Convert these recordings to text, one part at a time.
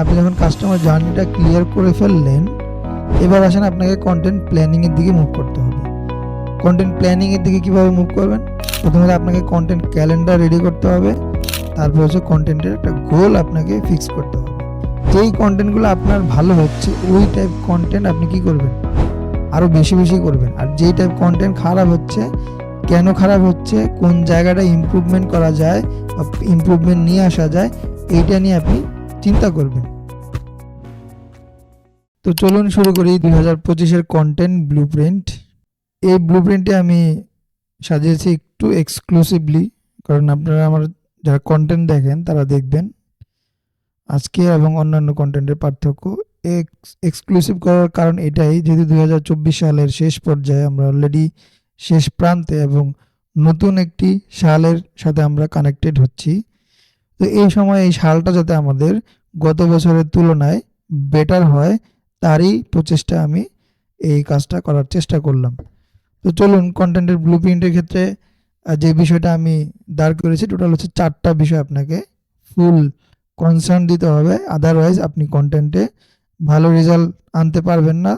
আপনি যখন কাস্টমার জার্নিটা ক্লিয়ার করে ফেললেন, এবার আসেন আপনাকে কন্টেন্ট প্ল্যানিংয়ের দিকে মুভ করতে হবে। কন্টেন্ট প্ল্যানিংয়ের দিকে কীভাবে মুভ করবেন? প্রথমত আপনাকে কন্টেন্ট ক্যালেন্ডার রেডি করতে হবে। তারপর হচ্ছে কন্টেন্টের একটা গোল আপনাকে ফিক্স করতে হবে। যেই কন্টেন্টগুলো আপনার ভালো হচ্ছে, ওই টাইপ কন্টেন্ট আপনি কি করবেন? আরও বেশি বেশি করবেন। আর যেই টাইপ কন্টেন্ট খারাপ হচ্ছে, কেন খারাপ হচ্ছে, কোন জায়গাটা ইমপ্রুভমেন্ট করা যায় বা ইমপ্রুভমেন্ট নিয়ে আসা যায়, এইটা নিয়ে আপনি চিন্তা করবেন। তো চলুন শুরু করি দুই হাজার পঁচিশের কন্টেন্ট ব্লু প্রিন্ট এই ব্লু প্রিন্টে আমি সাজিয়েছি একটু এক্সক্লুসিভলি কারণ আপনারা আমার যারা কন্টেন্ট দেখেন তারা দেখবেন। আজকে এবং অন্যান্য কন্টেন্টের পার্থক্য এক্সক্লুসিভ করার কারণ এটাই, যেহেতু দুই হাজার চব্বিশ সালের শেষ পর্যায়ে আমরা অলরেডি শেষ প্রান্তে এবং নতুন একটি সালের সাথে আমরা কানেক্টেড হচ্ছি। তো এই সময় এই সালটা যাতে আমাদের গত বছরের তুলনায় বেটার হয়, তারই প্রচেষ্টা আমি এই কাজটা করার চেষ্টা করলাম। তো চলুন কন্টেন্টের ব্লু প্রিন্টের ক্ষেত্রে যে বিষয়টা আমি দাঁড় করেছি টোটাল হচ্ছে চারটা বিষয় আপনাকে ফুল কনসার্ন দিতে হবে। আদারওয়াইজ আপনি কন্টেন্টে ভালো রেজাল্ট আনতে পারবেন না।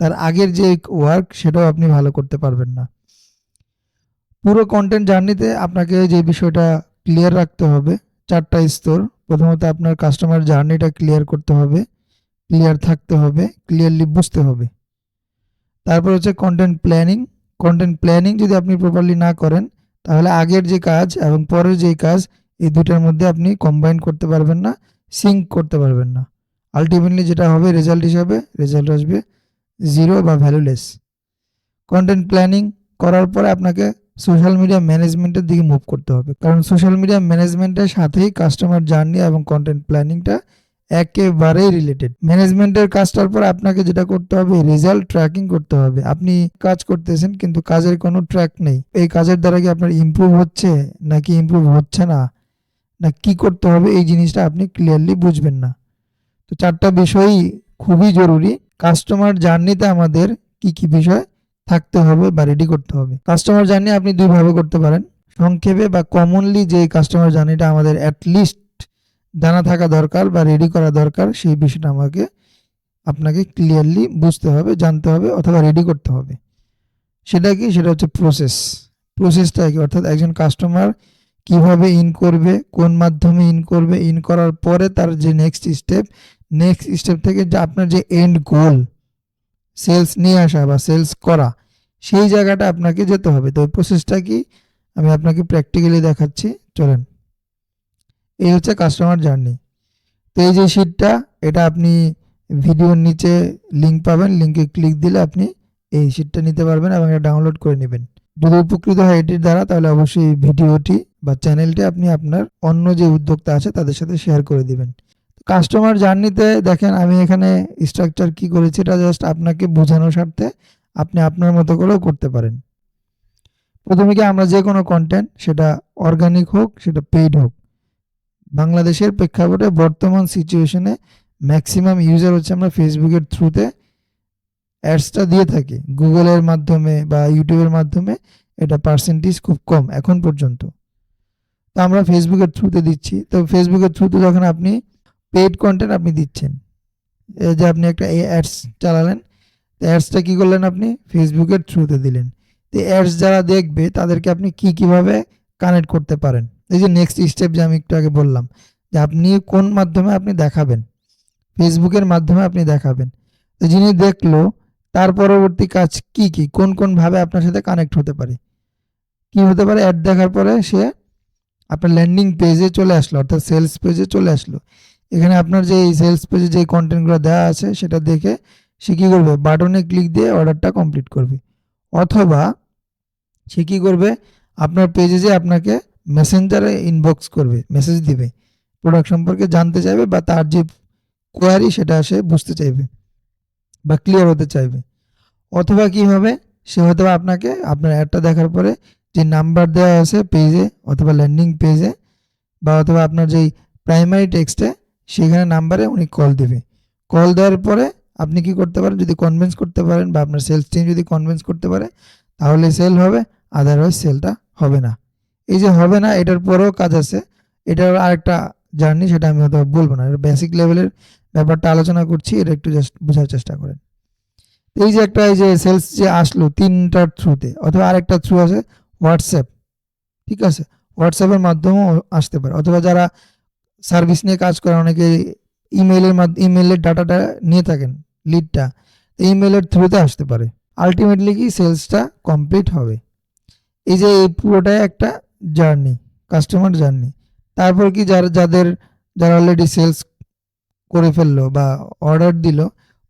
তার আগের যে ওয়ার্ক সেটাও আপনি ভালো করতে পারবেন না। পুরো কন্টেন্ট জার্নিতে আপনাকে যে বিষয়টা ক্লিয়ার রাখতে হবে চারটা স্তর। প্রথমত আপনার কাস্টমার জার্নিটা ক্লিয়ার করতে হবে ক্লিয়ার থাকতে হবে ক্লিয়ারলি বুঝতে হবে। তারপর হচ্ছে কন্টেন্ট প্ল্যানিং কন্টেন্ট প্ল্যানিং যদি আপনি প্রপারলি না করেন, তাহলে আগের যে কাজ এবং পরের যে কাজ, এই দুটার মধ্যে আপনি কম্বাইন করতে পারবেন না সিঙ্ক করতে পারবেন না। আলটিমেটলি যেটা হবে রেজাল্ট হিসাবে রেজাল্ট আসবে জিরো বা ভ্যালুলেস কন্টেন্ট প্ল্যানিং করার পরে আপনাকে সোশ্যাল মিডিয়া ম্যানেজমেন্টের দিকে মুভ করতে হবে। কারণ সোশ্যাল মিডিয়া ম্যানেজমেন্টের সাথেই কাস্টমার জার্নি এবং কন্টেন্ট প্ল্যানিংটা একেবারেই রিলেটেড ম্যানেজমেন্টের কাজটার পর আপনাকে যেটা করতে হবে রেজাল্ট ট্র্যাকিং করতে হবে। আপনি কাজ করতেছেন, কিন্তু কাজের কোনো ট্র্যাক নেই। এই কাজের দ্বারা কি আপনার ইমপ্রুভ হচ্ছে, নাকি ইমপ্রুভ হচ্ছে না? না, কি করতে হবে, এই জিনিসটা আপনি ক্লিয়ারলি বুঝবেন না। তো চারটা বিষয়ই খুবই জরুরি। কাস্টমার জার্নিতে আমাদের কি কি বিষয় থাকতে হবে বা রেডি করতে হবে। কাস্টমার জার্নি আপনি দুইভাবে করতে পারেন। সংক্ষেপে বা কমনলি যে কাস্টমার জার্নিটা আমাদের অ্যাটলিস্ট জানা থাকা দরকার বা রেডি করা দরকার, সেই বিষয়টা আমাকে আপনাকে ক্লিয়ারলি বুঝতে হবে, জানতে হবে অথবা রেডি করতে হবে। সেটা কি? সেটা হচ্ছে প্রসেস প্রসেসটা কি? অর্থাৎ একজন কাস্টমার কীভাবে ইন করবে, কোন মাধ্যমে ইন করবে ইন করার পরে তার যে নেক্সট স্টেপ নেক্সট স্টেপ থেকে যে আপনার যে এন্ড গোল সেলস নিয়ে আসা বা সেলস করা, সেই জায়গাটা আপনাকে যেতে হবে। তো ওই প্রসেসটা কি? আমি আপনাকে প্র্যাকটিক্যালি দেখাচ্ছি। চলেন। এই হচ্ছে কাস্টমার জার্নি তো এই যে শিটটা এটা আপনি ভিডিওর নিচে লিঙ্ক পাবেন। লিঙ্কে ক্লিক দিলে আপনি এই শিটটা নিতে পারবেন এবং এটা ডাউনলোড করে নেবেন। যদি উপকৃত হয় এটির দ্বারা, তাহলে অবশ্যই ভিডিওটি বা চ্যানেলটি আপনি আপনার অন্য যে উদ্যোক্তা আছে, তাদের সাথে শেয়ার করে দিবেন। কাস্টমার জার্নিতে দেখেন, আমি এখানে স্ট্রাকচার কি করেছি, এটা জাস্ট আপনাকে বোঝানোর স্বার্থে আপনি আপনার মতো করেও করতে পারেন। প্রথমে কি আমরা যে কোনো কন্টেন্ট সেটা অর্গানিক হোক, সেটা পেইড হোক, বাংলাদেশের প্রেক্ষাপটে বর্তমান সিচুয়েশনে ম্যাক্সিমাম ইউজার হচ্ছে আমরা ফেসবুকের থ্রুতে অ্যাডসটা দিয়ে থাকি। গুগলের মাধ্যমে বা ইউটিউবের মাধ্যমে এটা পার্সেন্টেজ খুব কম, এখন পর্যন্ত। তো আমরা ফেসবুকের থ্রুতে দিচ্ছি। তো ফেসবুকের থ্রুতে যখন আপনি পেইড কন্টেন্ট আপনি দিচ্ছেন। এই যে আপনি একটা এই অ্যাডস চালালেন অ্যাডসটা কী করলেন আপনি? ফেসবুকের থ্রুতে দিলেন। তো অ্যাডস যারা দেখবে, তাদেরকে আপনি কি কীভাবে কানেক্ট করতে পারেন? এই যে নেক্সট স্টেপ যে আমি একটু আগে বললাম, যে আপনি কোন মাধ্যমে আপনি দেখাবেন? ফেসবুকের মাধ্যমে আপনি দেখাবেন। তো যিনি দেখল, তার পরবর্তী কাজ কি কি? কোন কোন ভাবে আপনার সাথে কানেক্ট হতে পারে? কি হতে পারে? অ্যাড দেখার পরে সে আপনার ল্যান্ডিং পেজে চলে আসলো, অর্থাৎ সেলস পেজে চলে আসলো। এখানে আপনার যে এই সেলস পেজে যে কন্টেন্টগুলো দেওয়া আছে, সেটা দেখে সে কী করবে? বাটনে ক্লিক দিয়ে অর্ডারটা কমপ্লিট করবে। অথবা সে কী করবে? আপনার পেজে যে আপনাকে মেসেঞ্জারে ইনবক্স করবে মেসেজ দিবে। প্রোডাক্ট সম্পর্কে জানতে চাইবে বা তার যে কোয়ারি সেটা সে বুঝতে চাইবে বা ক্লিয়ার হতে চাইবে। অথবা কি হবে? সে হয়তো আপনাকে, আপনার অ্যাডটা দেখার পরে যে নাম্বার দেওয়া আছে পেজে অথবা ল্যান্ডিং পেজে বা অথবা আপনার যেই প্রাইমারি টেক্সটে সেখানে নাম্বারে উনি কল দেবে। কল দেওয়ার পরে আপনি কি করতে পারেন? যদি কনভিন্স করতে পারেন বা আপনার সেলস টিম যদি কনভিন্স করতে পারে, তাহলে সেল হবে আদারওয়াইজ সেলটা হবে না। এই যে হবে না, এটার পরেও কাজ আছে। এটার আরেকটা জার্নি সেটা আমি হয়তো বলব না। এটা বেসিক লেভেলের ব্যাপারটা আলোচনা করছি, এটা একটু জাস্ট বোঝার চেষ্টা করেন। এই যে একটা, এই যে সেলস যে আসলো তিনটার থ্রুতে অথবা আরেকটা থ্রু আছে হোয়াটসঅ্যাপ ঠিক আছে? হোয়াটসঅ্যাপের মাধ্যমেও আসতে পারে। অথবা যারা সার্ভিস নিয়ে কাজ করে, অনেকে ইমেলের মাধ্যমে ইমেলের ডাটাটা নিয়ে থাকেন লিডটা ইমেলের থ্রুতে আসতে পারে। আলটিমেটলি কি? সেলসটা কমপ্লিট হবে। এই যে এই পুরোটাই একটা জার্নি কাস্টমার জার্নি তারপর কি? যারা, যাদের, যারা অলরেডি সেলস করে ফেলল বা অর্ডার দিল,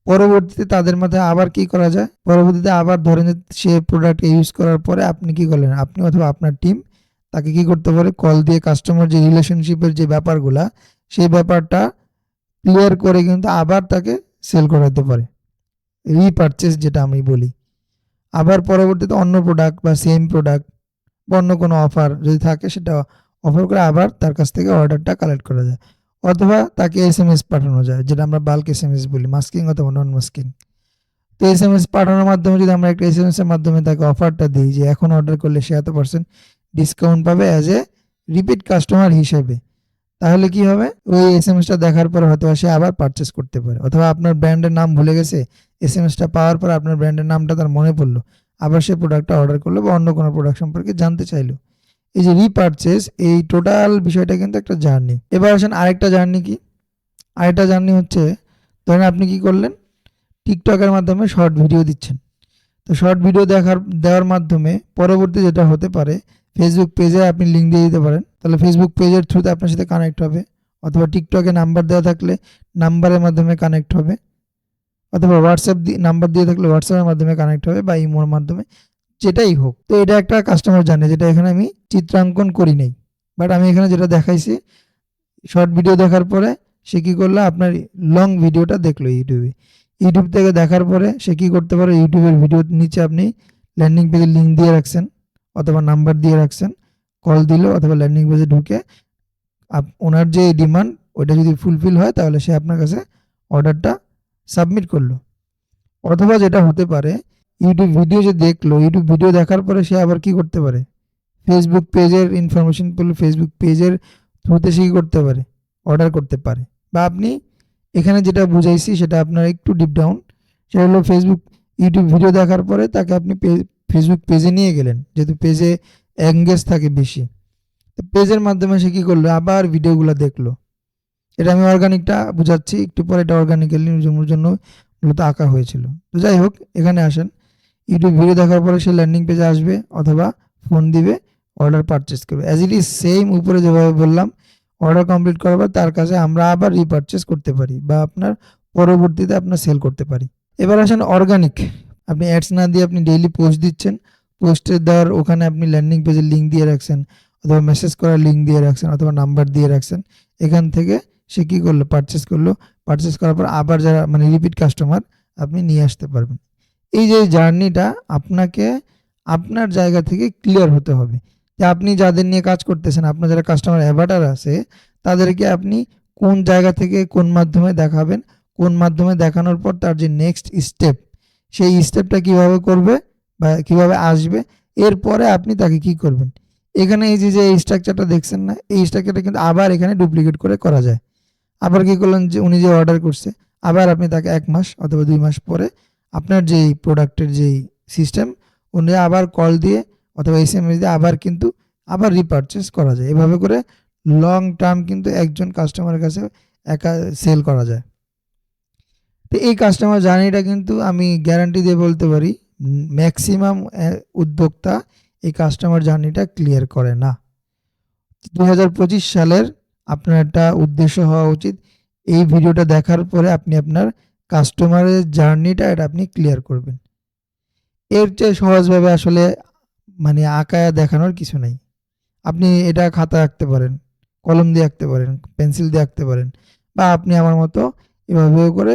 পরবর্তীতে তাদের মাথায় আবার কি করা যায়? পরবর্তীতে আবার ধরেন সে প্রোডাক্ট ইউজ করার পরে আপনি কি করলেন? আপনি অথবা আপনার টিম তাকে কি করতে পারে কল দিয়ে কাস্টমার যে রিলেশনশিপের যে ব্যাপারগুলা, সেই ব্যাপারটা ক্লিয়ার করে কিন্তু আবার তাকে সেল করাতে পারে। রিপারচেস যেটা আমি বলি। আবার পরবর্তীতে অন্য প্রোডাক্ট বা সেম প্রোডাক্ট বা অন্য কোনো অফার যদি থাকে, সেটা অফার করে আবার তার কাছ থেকে অর্ডারটা কালেক্ট করা যায়। অথবা তাকে এস এম এস পাঠানো যায়, যেটা আমরা বাল্ক এস এম এস বলি মাস্কিং অথবা নন মাস্কিং তো এস এম এস পাঠানোর মাধ্যমে যদি আমরা একটা এস এম এস এর মাধ্যমে তাকে অফারটা দিই, যে এখন অর্ডার করলে সে এত পার্সেন্ট ডিসকাউন্ট পাবে অ্যাজ এ রিপিট কাস্টমার হিসেবে। তাহলে কি হবে? ওই এস এম এসটা দেখার পর হয়তো সে আবার পারচেস করতে পারে। অথবা আপনার ব্র্যান্ডের নাম ভুলে গেছে এস এম এসটা পাওয়ার পর আপনার ব্র্যান্ডের নামটা তার মনে পড়ল। আবার সে প্রোডাক্টটা অর্ডার করল বা অন্য কোনো প্রোডাক্ট সম্পর্কে জানতে চাইলো। এই যে রিপারচেস এই টোটাল বিষয়টা কিন্তু একটা জার্নি এবার আসেন আরেকটা জার্নি কি? আরেকটা জার্নি হচ্ছে, ধরেন আপনি কি করলেন? টিকটকের মাধ্যমে শর্ট ভিডিও দিচ্ছেন। তো শর্ট ভিডিও দেখার, দেওয়ার মাধ্যমে পরবর্তী যেটা হতে পারে ফেসবুক পেজে আপনি লিঙ্ক দিয়ে দিতে পারেন। তাহলে ফেসবুক পেজের থ্রুতে আপনার সাথে কানেক্ট হবে। অথবা টিকটকে নাম্বার দেওয়া থাকলে নাম্বারের মাধ্যমে কানেক্ট হবে। অথবা হোয়াটসঅ্যাপ নাম্বার দিয়ে থাকলে হোয়াটসঅ্যাপের মাধ্যমে কানেক্ট হবে বা ইমোর মাধ্যমে। যেটাই হোক। তো এটা একটা কাস্টমার জানে যেটা এখানে আমি চিত্রাঙ্কন করি নাই। বাট আমি এখানে যেটা দেখাইছি শর্ট ভিডিও দেখার পরে সে কী করল? আপনার লং ভিডিওটা দেখল ইউটিউবে ইউটিউব থেকে দেখার পরে সে কী করতে পারে? ইউটিউবের ভিডিওর নিচে আপনি ল্যান্ডিং পেজের লিঙ্ক দিয়ে রাখছেন। অথবা নাম্বার দিয়ে রাখছেন, কল দিল অথবা ল্যান্ডিং পেজে ঢুকে ওনার যে ডিমান্ড ওইটা যদি ফুলফিল হয় তাহলে সে আপনার কাছে অর্ডারটা সাবমিট করল। অথবা যেটা হতে পারে ইউটিউব ভিডিও যে দেখল ইউটিউব ভিডিও দেখার পরে সে আবার কি করতে পারে? ফেসবুক পেজের ইনফরমেশন পেলে ফেসবুক পেজের থ্রুতে সে কী করতে পারে? অর্ডার করতে পারে। বা আপনি এখানে যেটা বুঝাইছি সেটা আপনার একটু ডিপ ডাউন সেটা হলো ফেসবুক ইউটিউব ভিডিও দেখার পরে তাকে আপনি ফেসবুক পেজে নিয়ে গেলেন, যেহেতু পেজে এঙ্গেজ থাকে বেশি। তো পেজের মাধ্যমে সে কী করল? আবার ভিডিওগুলো দেখল। এটা আমি অর্গানিকটা বুঝাচ্ছি, একটু পরে এটা অর্গানিক্যালি জন্য মূলত আঁকা হয়েছিল। তো যাই হোক, এখানে আসেন। ইউটিউব ভিডিও দেখার পরে সে ল্যান্ডিং পেজে আসবে অথবা ফোন দিবে অর্ডার পারচেস করবে। অ্যাজ ইট ইজ সেম উপরে যেভাবে বললাম অর্ডার কমপ্লিট করার পর তার কাছে আমরা আবার রিপারচেস করতে পারি বা আপনার পরবর্তীতে আপনার সেল করতে পারি। এবার আসেন অর্গানিক আপনি অ্যাডস না দিয়ে আপনি ডেইলি পোস্ট দিচ্ছেন পোস্টের দেওয়ার ওখানে আপনি ল্যান্ডিং পেজের লিঙ্ক দিয়ে রাখছেন, অথবা মেসেজ করার লিঙ্ক দিয়ে রাখছেন, অথবা নাম্বার দিয়ে রাখছেন, এখান থেকে সে কী করল? পারচেস করল। পারচেস করার পর আবার যারা মানে রিপিট কাস্টমার আপনি নিয়ে আসতে পারবেন। এই যে জার্নিটা আপনাকে আপনার জায়গা থেকে ক্লিয়ার হতে হবে। যে আপনি যাদের নিয়ে কাজ করতেছেন, আপনার যারা কাস্টমার অ্যাভাটার আছে, তাদেরকে আপনি কোন জায়গা থেকে কোন মাধ্যমে দেখাবেন, কোন মাধ্যমে দেখানোর পর তার যে নেক্সট স্টেপ সেই স্টেপটা কীভাবে করবে বা কীভাবে আসবে, এরপরে আপনি তাকে কি করবেন? এখানে এই যে যে স্ট্রাকচারটা দেখছেন না, এই স্ট্রাকচারটা কিন্তু আবার এখানে ডুপ্লিকেট করে করা যায়। আবার কি করলেন যে, উনি যে অর্ডার করছে, আবার আপনি তাকে এক মাস অথবা দুই মাস পরে আপনার যেই প্রোডাক্টের যেই সিস্টেম উনি আবার কল দিয়ে অথবা এস এম এস দিয়ে আবার কিন্তু আবার রিপারচেস করা যায়। এভাবে করে লং টার্ম কিন্তু একজন কাস্টমারের কাছে একা সেল করা যায়। তো এই কাস্টমার জার্নিটা কিন্তু আমি গ্যারান্টি দিয়ে বলতে পারি ম্যাক্সিমাম উদ্যোক্তা এই কাস্টমার জার্নিটা ক্লিয়ার করে না। দু হাজার পঁচিশ সালের আপনার একটা উদ্দেশ্য হওয়া উচিত, এই ভিডিওটা দেখার পরে আপনি আপনার কাস্টমারের জার্নিটা এটা আপনি ক্লিয়ার করবেন। এর চেয়ে সহজভাবে আসলে মানে আঁকায়া দেখানোর কিছু নাই। আপনি এটা খাতা আঁকতে পারেন, কলম দিয়ে আঁকতে পারেন, পেন্সিল দিয়ে আঁকতে পারেন, বা আপনি আমার মতো এভাবেও করে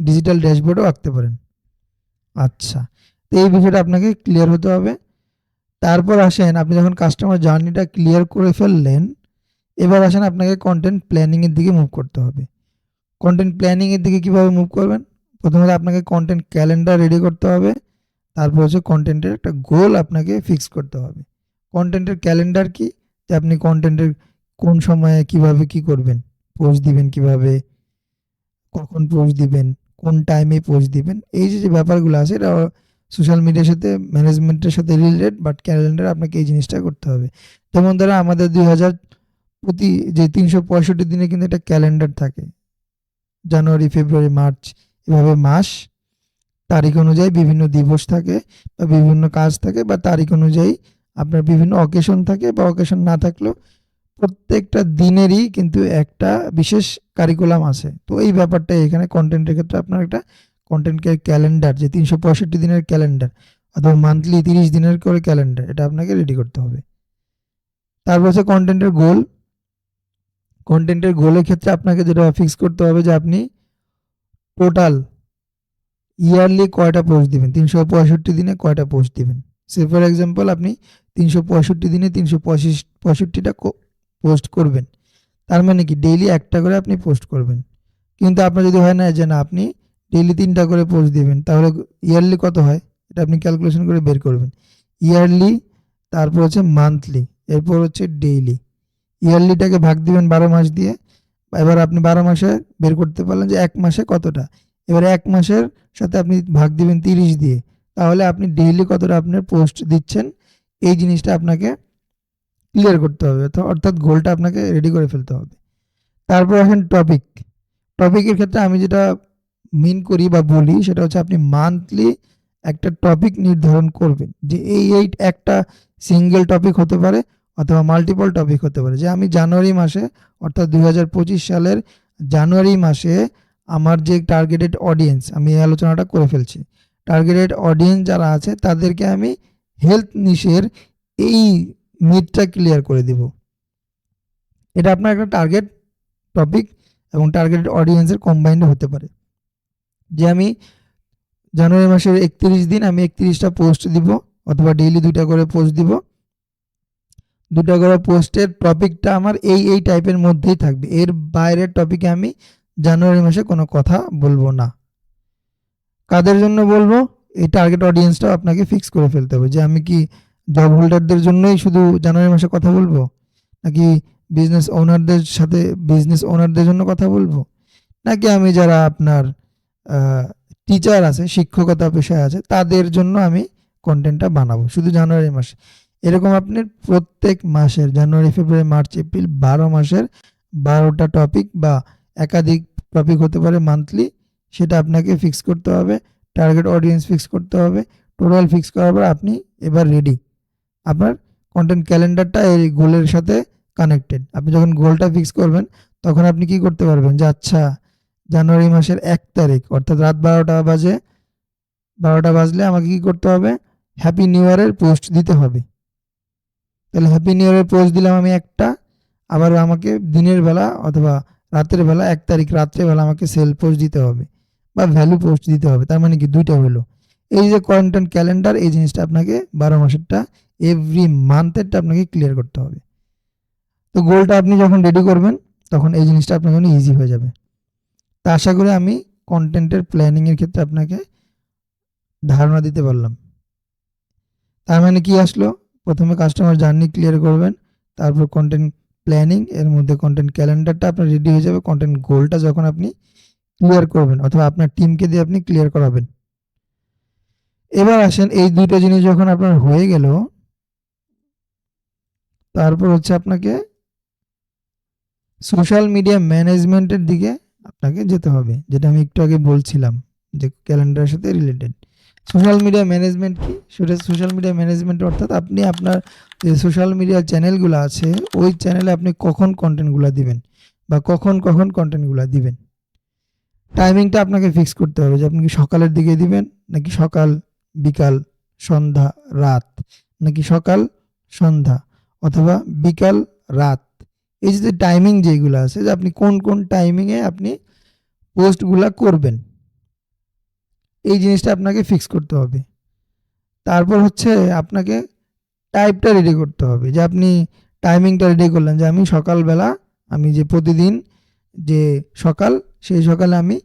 ডিজিটাল ড্যাশবোর্ডও আঁকতে পারেন। আচ্ছা। তো এই বিষয়টা আপনাকে ক্লিয়ার হতে হবে। তারপর আসেন, আপনি যখন কাস্টমার জার্নিটা ক্লিয়ার করে ফেললেন, এবার আসেন আপনাকে কন্টেন্ট প্ল্যানিংয়ের দিকে মুভ করতে হবে। কন্টেন্ট প্ল্যানিংয়ের দিকে কীভাবে মুভ করবেন? প্রথমত আপনাকে কন্টেন্ট ক্যালেন্ডার রেডি করতে হবে। তারপর হচ্ছে কন্টেন্টের একটা গোল আপনাকে ফিক্স করতে হবে। কন্টেন্টের ক্যালেন্ডার কি? যে আপনি কন্টেন্টের কোন সময়ে কীভাবে কি করবেন? পোস্ট দিবেন কীভাবে? কখন পোস্ট দিবেন, কোন টাইমে পোস্ট দিবেন, এই যে ব্যাপারগুলো আছে, এটা সোশ্যাল মিডিয়ার সাথে ম্যানেজমেন্টের সাথে রিলেটেড বাট ক্যালেন্ডার আপনাকে এই জিনিসটা করতে হবে। যেমন ধরো আমাদের দুই হাজার প্রতি যে তিনশো পঁয়ষট্টি দিনে কিন্তু একটা ক্যালেন্ডার থাকে। জানুয়ারি, ফেব্রুয়ারি, মার্চ, এভাবে মাস, তারিখ অনুযায়ী বিভিন্ন দিবস থাকে বা বিভিন্ন কাজ থাকে, বা তারিখ অনুযায়ী আপনার বিভিন্ন অকেশন থাকে, বা অকেশন না থাকলেও প্রত্যেকটা দিনেরই কিন্তু একটা বিশেষ কারিকুলাম আছে। তো এই ব্যাপারটা এখানে কন্টেন্টের ক্ষেত্রে আপনার একটা কন্টেন্ট ক্যালেন্ডার যে তিনশো পঁয়ষট্টি দিনের ক্যালেন্ডার অথবা মান্থলি তিরিশ দিনের করে ক্যালেন্ডার এটা আপনাকে রেডি করতে হবে। তারপর হচ্ছে কন্টেন্টের গোল কন্টেন্টের গোলের ক্ষেত্রে আপনাকে যেটা ফিক্স করতে হবে যে আপনি টোটাল ইয়ারলি কয়টা পোস্ট দিবেন? তিনশো পঁয়ষট্টি দিনে কয়টা পোস্ট দিবেন? সে ফর এক্সাম্পল আপনি তিনশো পঁয়ষট্টি দিনে তিনশো পঁয়ষট্টিটা পোস্ট করবেন। তার মানে কি? ডেইলি একটা করে আপনি পোস্ট করবেন। কিন্তু আপনার যদি হয় না যে না, আপনি ডেইলি তিনটা করে পোস্ট দিবেন, তাহলে ইয়ারলি কত হয়? এটা আপনি ক্যালকুলেশন করে বের করবেন। ইয়ারলি তারপর হচ্ছে মান্থলি এরপর হচ্ছে ডেইলি ইয়ারলিটাকে ভাগ দিবেন বারো মাস দিয়ে। এবার আপনি বারো মাসে বের করতে পারলেন যে এক মাসে কতটা? এবার এক মাসের সাথে আপনি ভাগ দিবেন তিরিশ দিয়ে। তাহলে আপনি ডেইলি কতটা আপনার পোস্ট দিচ্ছেন? এই জিনিসটা আপনাকে ক্লিয়ার করতে হবে। অর্থাৎ গোলটা আপনাকে রেডি করে ফেলতে হবে। তারপর আসেন টপিক টপিকের ক্ষেত্রে আমি যেটা মিন করি বা বলি, সেটা হচ্ছে আপনি মান্থলি একটা টপিক নির্ধারণ করবেন। যে এই এই একটা সিঙ্গেল টপিক হতে পারে অথবা মাল্টিপল টপিক হতে পারে। যে আমি জানুয়ারি মাসে, অর্থাৎ দু হাজার পঁচিশ সালের জানুয়ারি মাসে আমার যে টার্গেটেড অডিয়েন্স আমি এই আলোচনাটা করে ফেলছি। টার্গেটেড অডিয়েন্স যারা আছে, তাদেরকে আমি হেলথ নিশের এই মিথটা ক্লিয়ার করে দিব। এটা আপনার একটা টার্গেট টপিক এবং টার্গেটেড অডিয়েন্সের কম্বাইন্ড হতে পারে। যে আমি জানুয়ারি মাসের একত্রিশ দিন আমি একত্রিশটা পোস্ট দিব অথবা ডেইলি দুইটা করে পোস্ট দিব। দুটা করে পোস্টের টপিকটা আমার এই এই টাইপের মধ্যেই থাকবে। এর বাইরের টপিকে আমি জানুয়ারি মাসে কোনো কথা বলব না। কাদের জন্য বলব? এই টার্গেট অডিয়েন্সটাও আপনাকে ফিক্স করে ফেলতে হবে যে আমি কি জব হোল্ডারদের জন্যই শুধু জানুয়ারি মাসে কথা বলব? নাকি বিজনেস ওনারদের সাথে বিজনেস ওনারদের জন্য কথা বলব? নাকি আমি যারা আপনার টিচার আছে, শিক্ষকতা পেশায় আছে, তাদের জন্য আমি কন্টেন্টটা বানাবো শুধু জানুয়ারি মাসে? এরকম আপনি প্রত্যেক মাসের জানুয়ারি, ফেব্রুয়ারি, মার্চ, এপ্রিল বারো মাসের বারোটা টপিক বা একাধিক টপিক হতে পারে মান্থলি সেটা আপনাকে ফিক্স করতে হবে টার্গেট অডিয়েন্স ফিক্স করতে হবে টোটাল ফিক্স করার পর আপনি এবার রেডি আপনার কন্টেন্ট ক্যালেন্ডারটা এই গোলের সাথে কানেক্টেড আপনি যখন গোলটা ফিক্স করবেন, তখন আপনি কি করতে পারবেন যে আচ্ছা জানুয়ারি মাসের এক তারিখ, অর্থাৎ রাত বারোটা বাজে, বারোটা বাজলে আমাকে কি করতে হবে? হ্যাপি নিউ ইয়ারের পোস্ট দিতে হবে। তাহলে হ্যাপি নিউ ইয়ারের পোস্ট দিলাম আমি একটা, আবার আমাকে দিনের বেলা অথবা রাতের বেলা এক তারিখ রাত্রে বেলা আমাকে সেল পোস্ট দিতে হবে বা ভ্যালু পোস্ট দিতে হবে। তার মানে কি? দুইটা হলো এই যে কন্টেন্ট ক্যালেন্ডার এই জিনিসটা আপনাকে বারো মাসেরটা এভরি মান্থেরটা আপনাকে ক্লিয়ার করতে হবে। তো গোলটা আপনি যখন রেডি করবেন, তখন এই জিনিসটা আপনার জন্য ইজি হয়ে যাবে। তা আশা করি আমি কন্টেন্টের প্ল্যানিংয়ের ক্ষেত্রে আপনাকে ধারণা দিতে পারলাম। তার মানে কি আসলো? প্রথমে কাস্টমার জার্নি ক্লিয়ার করবেন, তারপর কন্টেন্ট প্ল্যানিং এর মধ্যে কন্টেন্ট ক্যালেন্ডারটা আপনার রেডি হয়ে যাবে কন্টেন্ট গোলটা যখন আপনি ক্লিয়ার করবেন, অথবা আপনার টিমকে দিয়ে আপনি ক্লিয়ার করাবেন। এবার আসেন, এই দুইটা জিনিস যখন আপনার হয়ে গেল তারপর হচ্ছে আপনাকে সোশ্যাল মিডিয়া ম্যানেজমেন্টের দিকে আপনাকে যেতে হবে। যেটা আমি একটু আগে বলছিলাম যে ক্যালেন্ডারের সাথে রিলেটেড সোশ্যাল মিডিয়া ম্যানেজমেন্ট কি? সেটা সোশ্যাল মিডিয়া ম্যানেজমেন্ট অর্থাৎ আপনি আপনার যে সোশ্যাল মিডিয়া চ্যানেলগুলো আছে, ওই চ্যানেলে আপনি কখন কন্টেন্টগুলো দিবেন বা কখন কখন কন্টেন্টগুলো দিবেন। টাইমিংটা আপনাকে ফিক্স করতে হবে যে আপনি কি সকালের দিকে দিবেন নাকি সকাল, বিকাল, সন্ধ্যা, রাত, নাকি সকাল, সন্ধ্যা। অথবা বিকাল রাত। এই যে টাইমিং যেগুলো আছে, যে আপনি কোন কোন টাইমিংয়ে আপনি পোস্টগুলা করবেন, এই জিনিসটা আপনাকে ফিক্স করতে হবে। তারপর হচ্ছে আপনাকে টাইপটা রেডি করতে হবে, যে আপনি টাইমিংটা রেডি করলেন, যে আমি সকালবেলা, আমি যে প্রতিদিন যে সকাল, সেই সকালে আমি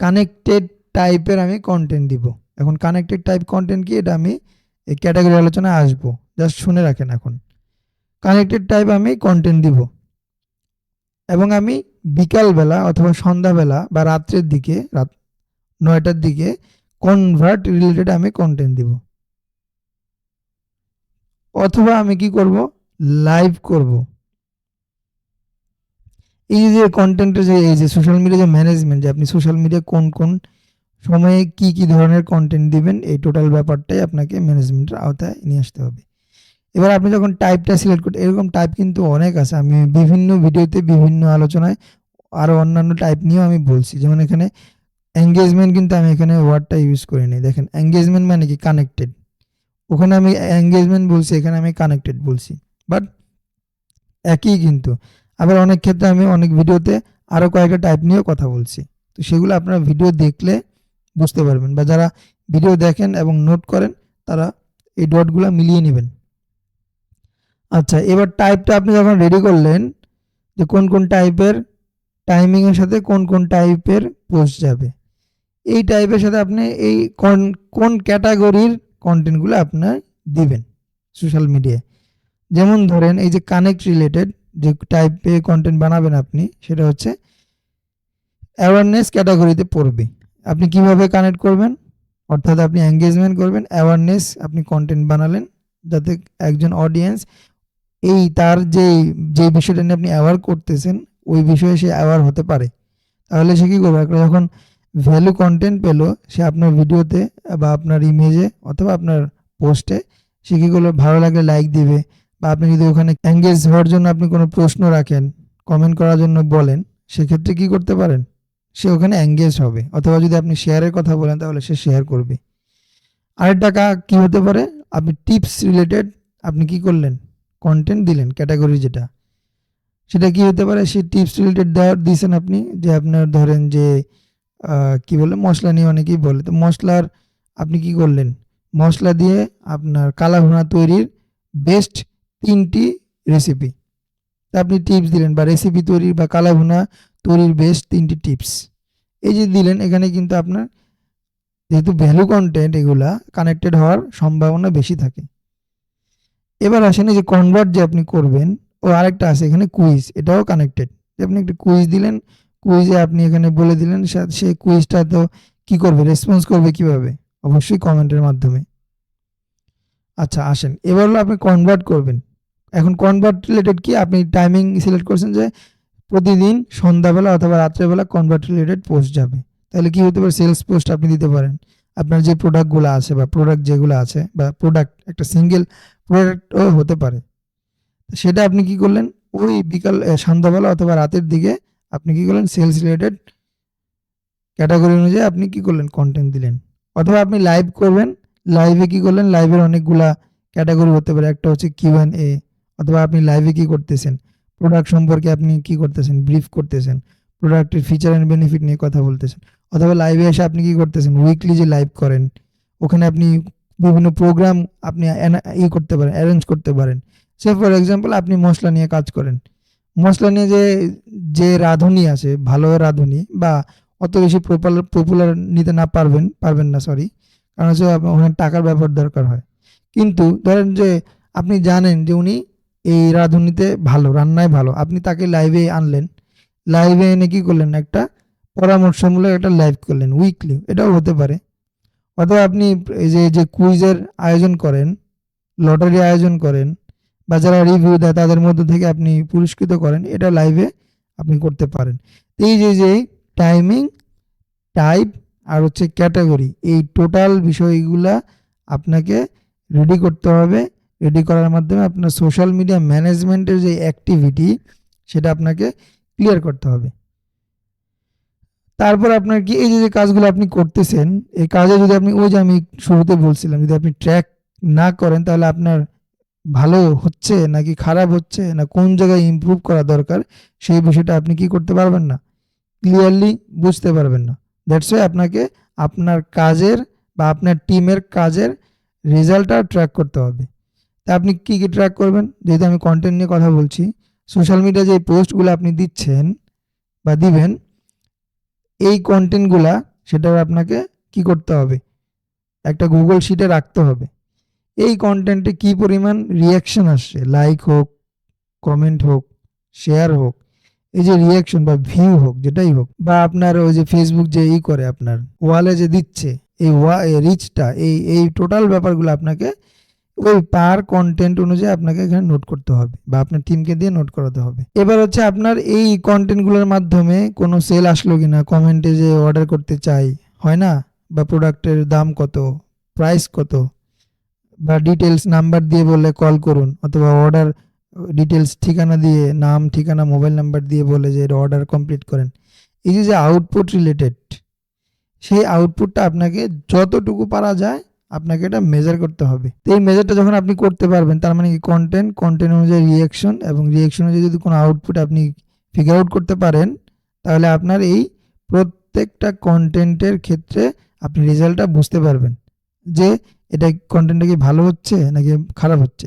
কানেক্টেড টাইপের আমি কন্টেন্ট দিব। এখন কানেক্টেড টাইপ কন্টেন্ট কি? এটা আমি এই ক্যাটাগরি আলোচনায় আসব। জাস্ট শুনে রাখেন এখন। কানেক্টেড টাইপ আমি কন্টেন্ট দিব। এবং আমি বিকালবেলা অথবা সন্ধ্যাবেলা বা রাত্রের দিকে, রাত নয়টার দিকে কনভার্ট রিলেটেড আমি কন্টেন্ট দিব। অথবা আমি কি করব? লাইভ করব। এই যে কন্টেন্টের যে, এই যে সোশ্যাল মিডিয়া যে ম্যানেজমেন্ট যে আপনি সোশ্যাল মিডিয়া কোন কোন সময়ে কি কি ধরনের কন্টেন্ট দিবেন, এই টোটাল ব্যাপারটাই আপনাকে ম্যানেজমেন্টের আওতায় নিয়ে আসতে হবে। এবার আপনি যখন টাইপটা সিলেক্ট করতে, এরকম টাইপ কিন্তু অনেক আছে। আমি বিভিন্ন ভিডিওতে বিভিন্ন আলোচনায় আরও অন্যান্য টাইপ নিয়েও আমি বলছি। যেমন এখানে এঙ্গেজমেন্ট কিন্তু আমি এখানে ওয়ার্ডটা ইউজ করিনি দেখেন এঙ্গেজমেন্ট মানে কি? কানেক্টেড ওখানে আমি এঙ্গেজমেন্ট বলছি, এখানে আমি কানেক্টেড বলছি। বাট একই কিন্তু। আবার অনেক ক্ষেত্রে আমি অনেক ভিডিওতে আরও কয়েকটা টাইপ নিয়েও কথা বলছি। তো সেগুলো আপনারা ভিডিও দেখলে বুঝতে পারবেন। বা যারা ভিডিও দেখেন এবং নোট করেন, তারা এই ডটগুলো মিলিয়ে নেবেন। আচ্ছা এবার টাইপটা আপনি যখন রেডি করলেন যে কোন কোন টাইপের টাইমিংয়ের সাথে কোন কোন টাইপের পোস্ট যাবে, এই টাইপের সাথে আপনি এই কোন কোন ক্যাটাগরির কন্টেন্টগুলো আপনার দিবেন সোশ্যাল মিডিয়ায় যেমন ধরেন এই যে কানেক্ট রিলেটেড যে টাইপে কন্টেন্ট বানাবেন আপনি, সেটা হচ্ছে অ্যাওয়ারনেস ক্যাটাগরিতে পড়বে। আপনি কীভাবে কানেক্ট করবেন? অর্থাৎ আপনি এঙ্গেজমেন্ট করবেন অ্যাওয়ারনেস আপনি কন্টেন্ট বানালেন, যাতে একজন অডিয়েন্স এই তার যে যে বিষয়টা নিয়ে আপনি অ্যাওয়ার করতেছেন, ওই বিষয়ে সে অ্যাওয়ার হতে পারে। তাহলে সে কী করবে? একটা যখন ভ্যালু কন্টেন্ট পেল, সে আপনার ভিডিওতে বা আপনার ইমেজে অথবা আপনার পোস্টে সে কী করল? ভালো লাগলে লাইক দিবে। বা আপনি যদি ওখানে এঙ্গেজ হওয়ার জন্য আপনি কোনো প্রশ্ন রাখেন কমেন্ট করার জন্য বলেন, সেক্ষেত্রে কি করতে পারেন? সে ওখানে এঙ্গেজ হবে। অথবা যদি আপনি শেয়ারের কথা বলেন, তাহলে সে শেয়ার করবে। আরেকটা কা কী হতে পারে? আপনি টিপস রিলেটেড আপনি কি করলেন? কন্টেন্ট দিলেন ক্যাটাগরি যেটা, সেটা কি হতে পারে? সে টিপস রিলেটেড দেওয়ার দিয়েছেন আপনি, যে আপনার ধরেন যে কি বলে, মশলা নিয়ে অনেকেই বলে। তো মশলার আপনি কি করলেন? মশলা দিয়ে আপনার কালা ভুনা তৈরির বেস্ট তিনটি রেসিপি তা আপনি টিপস দিলেন বা রেসিপি তৈরির বা কালা ভুনা তৈরির বেস্ট তিনটি টিপস এই যে দিলেন, এখানে কিন্তু আপনার যেহেতু ভ্যালু কন্টেন্ট এগুলা কানেক্টেড হওয়ার সম্ভাবনা বেশি থাকে। এবার আসেন এই যে কনভার্ট যে আপনি করবেন, ও আরেকটা আছে এখানে কুইজ এটাও কানেক্টেড যে আপনি একটা কুইজ দিলেন কুইজে আপনি এখানে বলে দিলেন, সে- কুইজটা তো কি করবে রেসপন্স করবে কীভাবে? অবশ্যই কমেন্টের মাধ্যমে। আচ্ছা আসেন, এবার হলো আপনি কনভার্ট করবেন। এখন কনভার্ট রিলেটেড কি? আপনি টাইমিং সিলেক্ট করছেন যে প্রতিদিন সন্ধ্যাবেলা অথবা রাত্রেবেলা কনভার্ট রিলেটেড পোস্ট যাবে। তাহলে কি হতে পারে? সেলস পোস্ট আপনি দিতে পারেন। আপনার যে প্রোডাক্টগুলো আছে বা প্রোডাক্ট যেগুলো আছে বা প্রোডাক্ট একটা সিঙ্গেল প্রোডাক্টও হতে পারে। সেটা আপনি কি করলেন? ওই বিকাল সন্ধ্যাবেলা অথবা রাতের দিকে আপনি কি করলেন? সেলস রিলেটেড ক্যাটাগরি অনুযায়ী আপনি কি করলেন? কন্টেন্ট দিলেন। অথবা আপনি লাইভ করবেন। লাইভে কি করলেন? লাইভের অনেকগুলা ক্যাটাগরি হতে পারে। একটা হচ্ছে কিউ অ্যান্ড এ অথবা আপনি লাইভে কি করতেছেন? প্রোডাক্ট সম্পর্কে আপনি কি করতেছেন? ব্রিফ করতেছেন। প্রোডাক্টের ফিচার অ্যান্ড বেনিফিট নিয়ে কথা বলতেছেন। অথবা লাইভে এসে আপনি কি করতেছেন? উইকলি যে লাইভ করেন, ওখানে আপনি বিভিন্ন প্রোগ্রাম আপনি ই করতে পারেন অ্যারেঞ্জ করতে পারেন। সে ফর এক্সাম্পল আপনি মশলা নিয়ে কাজ করেন। মশলা নিয়ে যে যে রাঁধুনি আছে, ভালো রাঁধুনি বা অত বেশি পপুলার পপুলার নিতে না পারবেন পারবেন না সরি কারণ হচ্ছে ওখানে টাকার ব্যাপার দরকার হয়। কিন্তু ধরেন যে, আপনি জানেন যে উনি এই রাঁধুনিতে ভালো, রান্নায় ভালো। আপনি তাকে লাইভে আনলেন। লাইভে এনে কি করলেন? একটা পরামর্শমূলক একটা লাইভ করলেন উইকলি এটাও হতে পারে। অথবা আপনি এই যে যে কুইজের আয়োজন করেন, লটারি আয়োজন করেন, বা যারা রিভিউ দেয় তাদের মধ্যে থেকে আপনি পুরস্কৃত করেন, এটা লাইভে আপনি করতে পারেন। এই যে যে টাইমিং টাইপ আর হচ্ছে ক্যাটাগরি এই টোটাল বিষয়গুলা আপনাকে রেডি করতে হবে। রেডি করার মাধ্যমে আপনার সোশ্যাল মিডিয়া ম্যানেজমেন্টের যে অ্যাক্টিভিটি সেটা আপনাকে ক্লিয়ার করতে হবে। তারপর আপনার কি, এই যে কাজগুলো আপনি করতেছেন, এই কাজে যদি আপনি, ওই যে আমি শুরুতে বলছিলাম, যদি আপনি ট্র্যাক না করেন, তাহলে আপনার ভালো হচ্ছে নাকি খারাপ হচ্ছে, না কোন জায়গায় ইমপ্রুভ করা দরকার, সেই বিষয়টা আপনি কি করতে পারবেন না? ক্লিয়ারলি বুঝতে পারবেন না। দ্যাটস ওয়াই আপনাকে আপনার কাজের বা আপনার টিমের কাজের রেজাল্টটা ট্র্যাক করতে হবে। তা আপনি কী কী ট্র্যাক করবেন? যেহেতু আমি কন্টেন্ট নিয়ে কথা বলছি সোশ্যাল মিডিয়া যে পোস্টগুলো আপনি দিচ্ছেন বা দিবেন এই কন্টেন্টগুলা সেটা আপনাকে কি করতে হবে? একটা গুগল শিটে রাখতে হবে। এই কন্টেন্টে কি পরিমাণ রিয়াকশন আসছে? লাইক হোক কমেন্ট হোক শেয়ার হোক, এই যে রিয়াকশন বা ভিউ হোক, যেটাই হোক, বা আপনার ওই যে ফেসবুক যে ই করে আপনার ওয়ালে যে দিচ্ছে, এই ওয়া রিচটা এই এই টোটাল ব্যাপারগুলো আপনাকে ওই পার কন্টেন্ট অনুযায়ী আপনাকে এখানে নোট করতে হবে বা আপনার টিমকে দিয়ে নোট করাতে হবে। এবার হচ্ছে আপনার এই কন্টেন্টগুলোর মাধ্যমে কোনো সেল আসলো কিনা কমেন্টে যে অর্ডার করতে চাই, হয় না? বা প্রোডাক্টের দাম কত প্রাইস কত, বা ডিটেলস নাম্বার দিয়ে বলে কল করুন, অথবা অর্ডার ডিটেলস ঠিকানা দিয়ে, নাম, ঠিকানা মোবাইল নাম্বার দিয়ে বলে যে অর্ডার কমপ্লিট করেন। এই যে আউটপুট রিলেটেড সেই আউটপুটটা আপনাকে যতটুকু পারা যায় আপনাকে এটা মেজার করতে হবে। তো এই মেজারটা যখন আপনি করতে পারবেন, তার মানে কি? কন্টেন্ট কন্টেন্ট অনুযায়ী রিয়েকশন এবং রিয়েকশন অনুযায়ী যদি কোনো আউটপুট আপনি ফিগার আউট করতে পারেন, তাহলে আপনার এই প্রত্যেকটা কন্টেন্টের ক্ষেত্রে আপনি রেজাল্টটা বুঝতে পারবেন যে এটা কন্টেন্টটা কি ভালো হচ্ছে নাকি খারাপ হচ্ছে।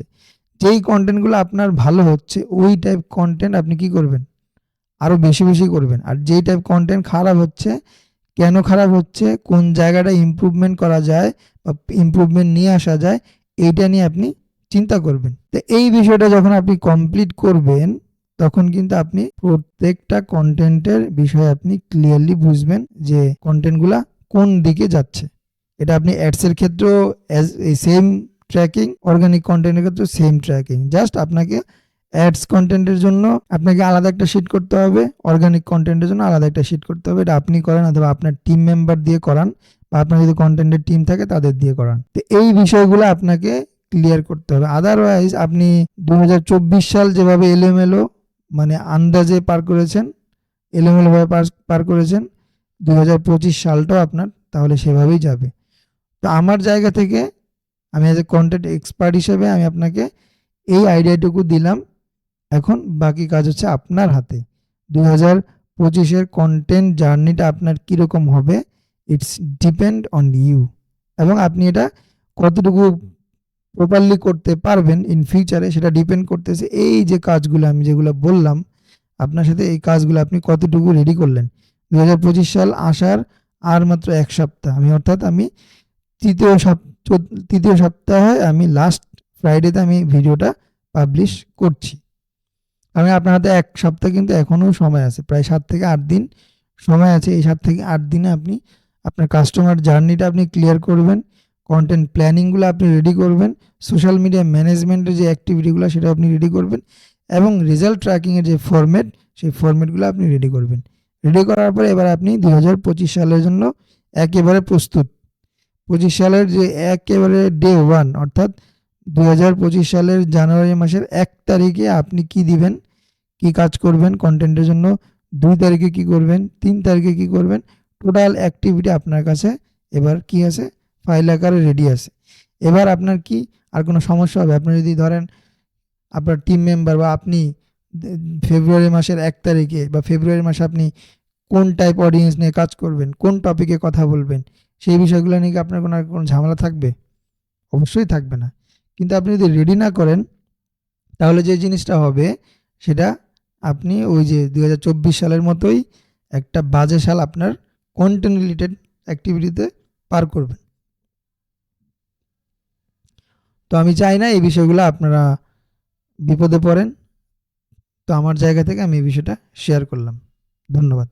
যেই কন্টেন্টগুলো আপনার ভালো হচ্ছে, ওই টাইপ কন্টেন্ট আপনি কি করবেন? আরও বেশি বেশি করবেন। আর যেই টাইপ কন্টেন্ট খারাপ হচ্ছে কেন খারাপ হচ্ছে? কোন জায়গাটা ইমপ্রুভমেন্ট করা যায় বা ইমপ্রুভমেন্ট নিয়ে আসা যায়? এইটা নিয়ে আপনি চিন্তা করবেন। তো এই বিষয়টা যখন আপনি কমপ্লিট করবেন, তখন কিন্তু আপনি প্রত্যেকটা কন্টেন্টের বিষয়ে আপনি ক্লিয়ারলি বুঝবেন যে কন্টেন্টগুলা কোন দিকে যাচ্ছে। এটা আপনি অ্যাডসের ক্ষেত্রেও সেম ট্র্যাকিং অর্গানিক কন্টেন্টের ক্ষেত্রেও সেম ট্র্যাকিং জাস্ট আপনাকে অ্যাডস কন্টেন্টের জন্য আপনাকে আলাদা একটা শিট করতে হবে অর্গানিক কন্টেন্টের জন্য আলাদা একটা শিট করতে হবে। এটা আপনি করেন অথবা আপনার টিম মেম্বার দিয়ে করান বা আপনার যদি কন্টেন্টের টিম থাকে তাদের দিয়ে করান। তো এই বিষয়গুলো আপনাকে ক্লিয়ার করতে হবে। আদারওয়াইজ আপনি দু হাজার চব্বিশ সাল যেভাবে এলোমেলো মানে আন্দাজে পার করেছেন, এলোমেলোভাবে পার পার করেছেন দু হাজার পঁচিশ সালটাও আপনার তাহলে সেভাবেই যাবে। তো আমার জায়গা থেকে আমি অ্যাজ এ কন্টেন্ট এক্সপার্ট হিসেবে আমি আপনাকে এই আইডিয়াটুকু দিলাম। এখন বাকি কাজ হচ্ছে আপনার হাতে। দু হাজার পঁচিশের কন্টেন্ট জার্নিটা আপনার কীরকম হবে? ইটস ডিপেন্ড অন ইউ এবং আপনি এটা কতটুকু প্রপারলি করতে পারবেন ইন ফিউচারে সেটা ডিপেন্ড করতেছে এই যে কাজগুলো আমি যেগুলো বললাম, আপনার সাথে এই কাজগুলো আপনি কতটুকু রেডি করলেন? দু হাজার পঁচিশ সাল আসার আর মাত্র এক সপ্তাহ। আমি অর্থাৎ আমি তৃতীয় সপ্তাহ তৃতীয় সপ্তাহে আমি লাস্ট ফ্রাইডেতে আমি ভিডিওটা পাবলিশ করছি। আমি আপনার হাতে এক সপ্তাহ কিন্তু এখনও সময় আছে, প্রায় সাত থেকে আট দিন সময় আছে। এই সাত থেকে আট দিনে আপনি আপনার কাস্টমার জার্নিটা আপনি ক্লিয়ার করবেন কন্টেন্ট প্ল্যানিংগুলো আপনি রেডি করবেন সোশ্যাল মিডিয়া ম্যানেজমেন্টের যে অ্যাক্টিভিটিগুলো সেটা আপনি রেডি করবেন এবং রেজাল্ট ট্র্যাকিংয়ের যে ফরম্যাট সেই ফরম্যাটগুলো আপনি রেডি করবেন। রেডি করার পরে এবার আপনি দু হাজার পঁচিশ সালের জন্য একেবারে প্রস্তুত। পঁচিশ সালের যে একেবারে ডে ওয়ান অর্থাৎ দু হাজার পঁচিশ সালের জানুয়ারি মাসের এক তারিখে আপনি কি দিবেন? কি কাজ করবেন কন্টেন্টের জন্য, দুই তারিখে কি করবেন, তিন তারিখে কি করবেন টোটাল অ্যাক্টিভিটি আপনার কাছে এবার কি আছে? ফাইল আকারে রেডি আছে। এবার আপনার কি আর কোনো সমস্যা হবে? আপনি যদি ধরেন আপনার টিম মেম্বার বা আপনি ফেব্রুয়ারি মাসের এক তারিখে বা ফেব্রুয়ারি মাসে আপনি কোন টাইপ অডিয়েন্স নিয়ে কাজ করবেন, কোন টপিকে কথা বলবেন, সেই বিষয়গুলো নিয়ে কি আপনার কোনো কোনো ঝামেলা থাকবে? অবশ্যই থাকবে না। কিন্তু আপনি যদি রেডি না করেন, তাহলে যে জিনিসটা হবে, সেটা আপনি ওই যে দু হাজার চব্বিশ সালের মতোই একটা বাজে সাল আপনার কন্টেন্ট রিলেটেড অ্যাক্টিভিটিতে পার করবেন। তো আমি চাই না এই বিষয়গুলো আপনারা বিপদে পড়েন। তো আমার জায়গা থেকে আমি এই বিষয়টা শেয়ার করলাম। ধন্যবাদ।